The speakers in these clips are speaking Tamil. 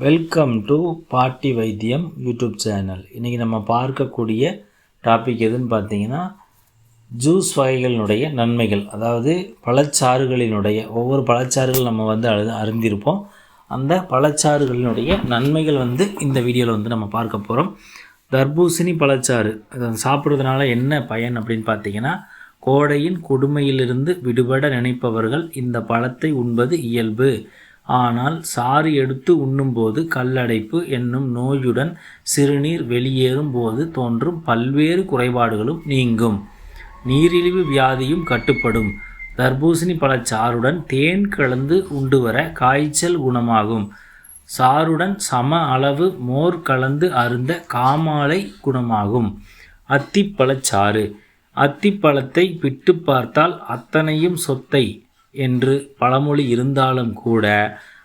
வெல்கம் டு பாட்டி வைத்தியம் யூடியூப் சேனல் இன்றைக்கி நம்ம பார்க்கக்கூடிய டாபிக் எதுன்னு பார்த்தீங்கன்னா ஜூஸ் வகைகளினுடைய நன்மைகள். அதாவது பழச்சாறுகளினுடைய ஒவ்வொரு பழச்சாறுகள் நம்ம வந்து அழு அருந்திருப்போம் அந்த பழச்சாறுகளினுடைய நன்மைகள் வந்து இந்த வீடியோவில் வந்து நம்ம பார்க்க போகிறோம் தர்பூசணி பழச்சாறு அதை சாப்பிட்றதுனால என்ன பயன் அப்படின்னு பார்த்தீங்கன்னா கோடையின் கொடுமையிலிருந்து விடுபட நினைப்பவர்கள் இந்த பழத்தை உண்பது இயல்பு. ஆனால் சாறு எடுத்து உண்ணும்போது கல்லடைப்பு என்னும் நோயுடன் சிறுநீர் வெளியேறும் போது தோன்றும் பல்வேறு குறைபாடுகளும் நீங்கும். நீரிழிவு வியாதியும் கட்டுப்படும். தர்பூசணி பழச்சாறுடன் தேன் கலந்து உண்டு வர காய்ச்சல் குணமாகும். சாறுடன் சம அளவு மோர் கலந்து அருந்த காமாலை குணமாகும். அத்திப்பழச்சாறு. அத்திப்பழத்தை பிட்டு பார்த்தால் அத்தனையும் சொத்தை. என்று பழமொழி இருந்தாலும் கூட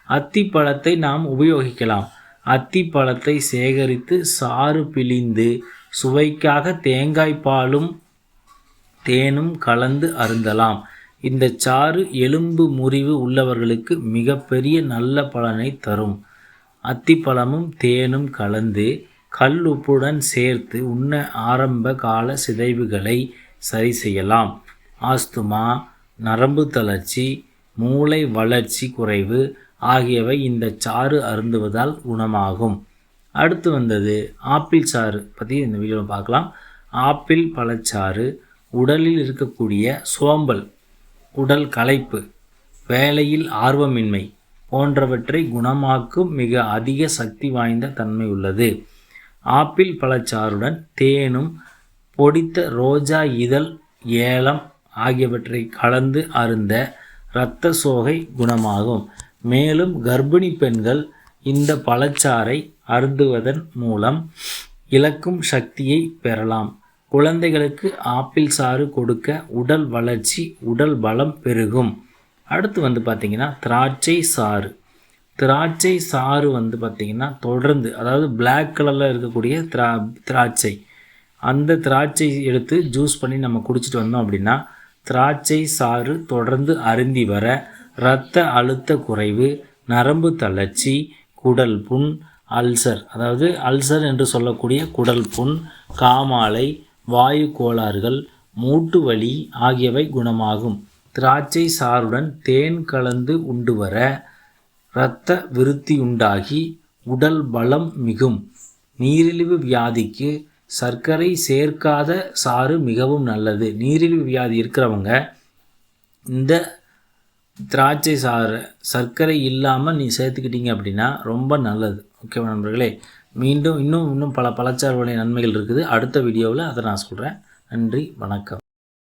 அத்திப்பழத்தை நாம் உபயோகிக்கலாம். அத்திப்பழத்தை சேகரித்து சாறு பிழிந்து சுவைக்காக தேங்காய் பாலும் தேனும் கலந்து அருந்தலாம். இந்த சாறு எலும்பு முறிவு உள்ளவர்களுக்கு மிகப்பெரிய நல்ல பலனை தரும். அத்திப்பழமும் தேனும் கலந்து கல் உப்புடன் சேர்த்து உண்ண ஆரம்ப கால சிதைவுகளை சரி செய்யலாம். ஆஸ்துமா நரம்பு தளர்ச்சி மூளை வளர்ச்சி குறைவு ஆகியவை இந்த சாறு அருந்துவதால் குணமாகும். அடுத்து வந்தது ஆப்பிள் சாறு பற்றி இந்த வீடியோவில் பார்க்கலாம். ஆப்பிள் பழச்சாறு உடலில் இருக்கக்கூடிய சோம்பல் உடல் களைப்பு வேலையில் ஆர்வமின்மை போன்றவற்றை குணமாக்கும் மிக அதிக சக்தி வாய்ந்த தன்மை உள்ளது. ஆப்பிள் பழச்சாறுடன் தேனும் பொடித்த ரோஜா இதழ் ஏலம் ஆகியவற்றை கலந்து அருந்த இரத்த சோகை குணமாகும். மேலும் கர்ப்பிணி பெண்கள் இந்த பழச்சாறை அருந்துவதன் மூலம் இழக்கும் சக்தியை பெறலாம். குழந்தைகளுக்கு ஆப்பிள் சாறு கொடுக்க உடல் வளர்ச்சி உடல் பலம் பெருகும். அடுத்து வந்து பார்த்திங்கன்னா திராட்சை சாறு. திராட்சை சாறு வந்து பார்த்திங்கன்னா தொடர்ந்து அதாவது பிளாக் கலரில் இருக்கக்கூடிய திரா திராட்சை. அந்த திராட்சை எடுத்து ஜூஸ் பண்ணி நம்ம குடிச்சிட்டு வந்தோம் அப்படின்னா திராட்சை சாறு தொடர்ந்து அருந்தி வர இரத்த அழுத்த குறைவு நரம்பு தளர்ச்சி குடல் புண் அல்சர். அதாவது அல்சர் என்று சொல்லக்கூடிய குடல் புண் காமாலை வாயு கோளாறுகள் மூட்டு வலி ஆகியவை குணமாகும். திராட்சை சாறுடன் தேன் கலந்து உண்டு வர இரத்த விருத்தி உண்டாகி உடல் பலம் மிகும். நீரிழிவு வியாதிக்கு சர்க்கரை சேர்க்காத சாறு மிகவும் நல்லது. நீரிழிவு வியாதி இருக்கிறவங்க இந்த திராட்சை சாறு சர்க்கரை இல்லாமல் நீ சேர்த்துக்கிட்டீங்க அப்படின்னா ரொம்ப நல்லது. ஓகேவா நண்பர்களே? மீண்டும் இன்னும் இன்னும் பல பழச்சாறுடைய நன்மைகள் இருக்குது. அடுத்த வீடியோவில் அதை நான் சொல்கிறேன் நன்றி வணக்கம்.